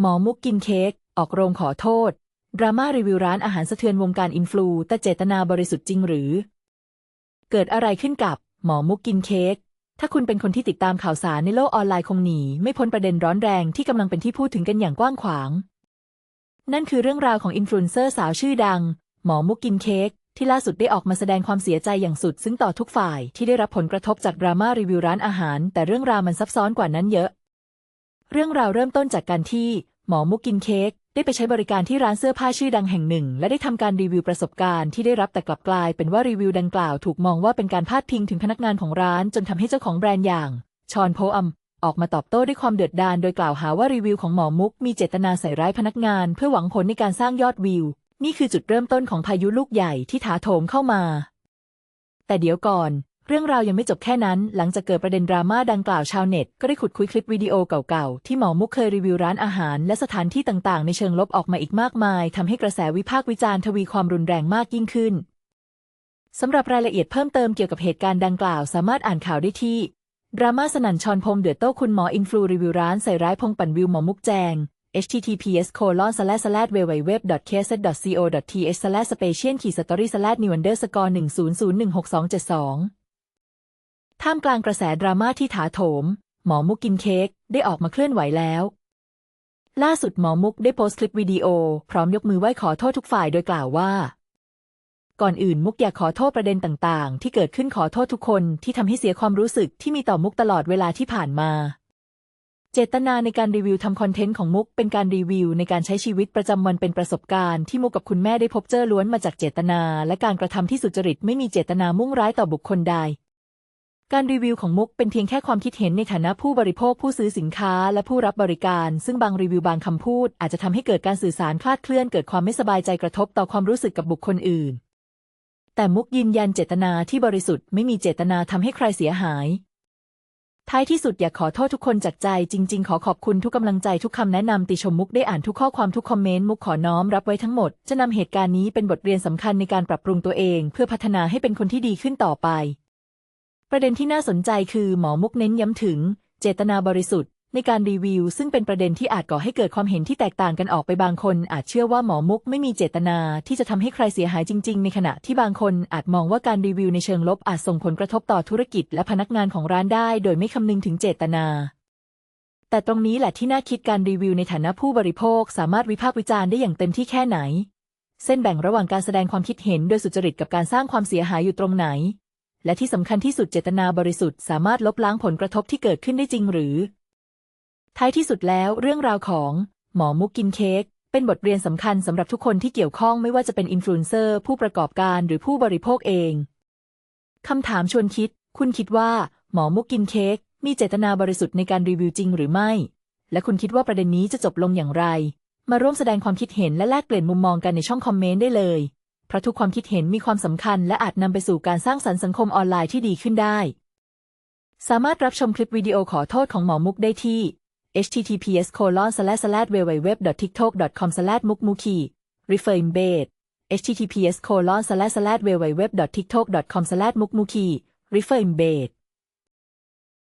หมอมุกกินเค้กออกโรงขอโทษ ดราม่ารีวิวร้านอาหารสะเทือนวงการอินฟลูแต่เจตนาบริสุทธิ์จริงหรือ เกิดอะไรขึ้นกับหมอมุกกินเค้กถ้าคุณเป็นคนที่ติดตามข่าวสารในโลกออนไลน์คงหนีไม่พ้นประเด็นร้อนแรงที่กำลังเป็นที่พูดถึงกันอย่างกว้างขวาง นั่นคือเรื่องราวของอินฟลูเอนเซอร์สาวชื่อดัง หมอมุกกินเค้กที่ล่าสุดได้ออกมาแสดงความเสียใจอย่างสุด ซึ่งต่อทุกฝ่ายที่ได้รับผลกระทบจากดราม่ารีวิวร้านอาหาร แต่เรื่องราวมันซับซ้อนกว่านั้นเยอะ เรื่องราวเริ่มต้นจากการที่หมอมุกกินเค้กได้ไปใช้บริการที่ร้านเสื้อผ้าชื่อดังแห่งหนึ่ง และได้ทำการรีวิวประสบการณ์ที่ได้รับแต่กลับกลายเป็นว่ารีวิวดังกล่าวถูกมองว่าเป็นการพาดพิงถึงพนักงานของร้าน จนทำให้เจ้าของแบรนด์อย่างชอนโพอัมออกมาตอบโต้ด้วยความเดือดดาลโดยกล่าวหาว่ารีวิวของหมอมุกมีเจตนาใส่ร้ายพนักงาน เพื่อหวังผลในการสร้างยอดวิว นี่คือจุดเริ่มต้นของพายุลูกใหญ่ที่ถาโถมเข้ามา แต่เดี๋ยวก่อน เรื่องราวยังไม่จบแค่นั้น หลังจากเกิดประเด็นดราม่าดังกล่าวชาวเน็ต ก็ได้ขุดคุยคลิปวิดีโอเก่าๆ ที่หมอมุกเคยรีวิวร้านอาหาร และสถานที่ต่างๆ ในเชิงลบออกมาอีกมากมาย ทำให้กระแสวิพากษ์วิจารณ์ทวีความรุนแรงมากยิ่งขึ้น สำหรับรายละเอียดเพิ่มเติมเกี่ยวกับเหตุการณ์ดังกล่าว สามารถอ่านข่าวได้ที่ดราม่าสนั่นชอนพงเดือดโต้คุณหมออินฟลูรีวิวร้านใส่ร้ายพงปั่นวิวหมอมุกแจง https colon slash slash www caset co th slash special key story slash new underscore 1 0 0 1 6 2 7 2 ท่ามกลางกระแสดราม่าที่ถาโถม หมอมุกกินเค้กได้ออกมาเคลื่อนไหวแล้ว ล่าสุดหมอมุกได้โพสต์คลิปวิดีโอ พร้อมยกมือไหว้ขอโทษทุกฝ่ายโดยกล่าวว่า ก่อนอื่นมุกอยากขอโทษประเด็นต่างๆ ที่เกิดขึ้นขอโทษทุกคนที่ทำให้เสียความรู้สึกที่มีต่อมุกตลอดเวลาที่ผ่านมา เจตนาในการรีวิวทำคอนเทนต์ของมุกเป็นการรีวิวในการใช้ชีวิตประจำวันเป็นประสบการณ์ที่มุกกับคุณแม่ได้พบเจอล้วนมาจากเจตนา และการกระทำที่สุจริตไม่มีเจตนามุ่งร้ายต่อบุคคลใด การรีวิวของมุกเป็นเพียงแค่ความคิดเห็นในฐานะผู้บริโภคผู้ซื้อสินค้าและผู้รับบริการ ซึ่งบางรีวิวบางคำพูดอาจจะทำให้เกิดการสื่อสารคลาดเคลื่อนเกิดความไม่สบายใจกระทบต่อความรู้สึกกับบุคคลอื่น แต่มุกยืนยันเจตนาที่บริสุทธิ์ไม่มีเจตนาทำให้ใครเสียหาย ท้ายที่สุดอยากขอโทษทุกคนจากใจจริง ๆ ขอขอบคุณทุกกำลังใจทุกคำแนะนำติชมมุกได้อ่านทุกข้อความทุกคอมเมนต์มุกขอน้อมรับไว้ทั้งหมด จะนำเหตุการณ์นี้เป็นบทเรียนสำคัญในการปรับปรุงตัวเอง เพื่อพัฒนาให้เป็นคนที่ดีขึ้นต่อไป ประเด็นที่น่าสนใจคือหมอมุกเน้นย้ำถึง เจตนาบริสุทธิ์ ในการรีวิว ซึ่งเป็นประเด็นที่อาจก่อให้เกิดความเห็นที่แตกต่างกันออกไปบางคน อาจเชื่อว่าหมอมุกไม่มีเจตนาที่จะทำให้ใครเสียหายจริง ๆ ในขณะที่บางคนอาจมองว่าการรีวิวในเชิงลบอาจส่งผลกระทบต่อธุรกิจ และพนักงานของร้านได้ โดยไม่คำนึงถึงเจตนาแต่ตรงนี้แหละที่น่าคิดการรีวิวในฐานะผู้บริโภค สามารถวิพากษ์วิจารณ์ได้อย่างเต็มที่แค่ไหน เส้นแบ่งระหว่างการแสดงความคิดเห็นโดยสุจริตกับการสร้างความเสียหายอยู่ตรงไหน และที่สำคัญที่สุดเจตนาบริสุทธิ์สามารถลบล้างผลกระทบที่เกิดขึ้นได้จริงหรือ ท้ายที่สุดแล้วเรื่องราวของ หมอมุกกินเค้กเป็นบทเรียนสำคัญสำหรับทุกคนที่เกี่ยวข้องไม่ว่าจะเป็นอินฟลูเอนเซอร์ ผู้ประกอบการหรือผู้บริโภคเองคำถามชวนคิด คุณคิดว่า หมอมุกกินเค้กมีเจตนาบริสุทธิ์ในการรีวิวจริงหรือไม่ และคุณคิดว่าประเด็นนี้จะจบลงอย่างไร มาร่วมแสดงความคิดเห็นและแลกเปลี่ยนมุมมองกันในช่องคอมเมนต์ได้เลย เพราะทุกความคิดเห็นมีความสำคัญและอาจนำไปสู่การสร้างสรรค์สังคมออนไลน์ที่ดีขึ้นได้ สามารถรับชมคลิปวิดีโอขอโทษของหมอมุกได้ที่ https colon slash slash www tiktok com slash mukmuki refer embed https colon slash slash www tiktok com slash mukmuki refer embed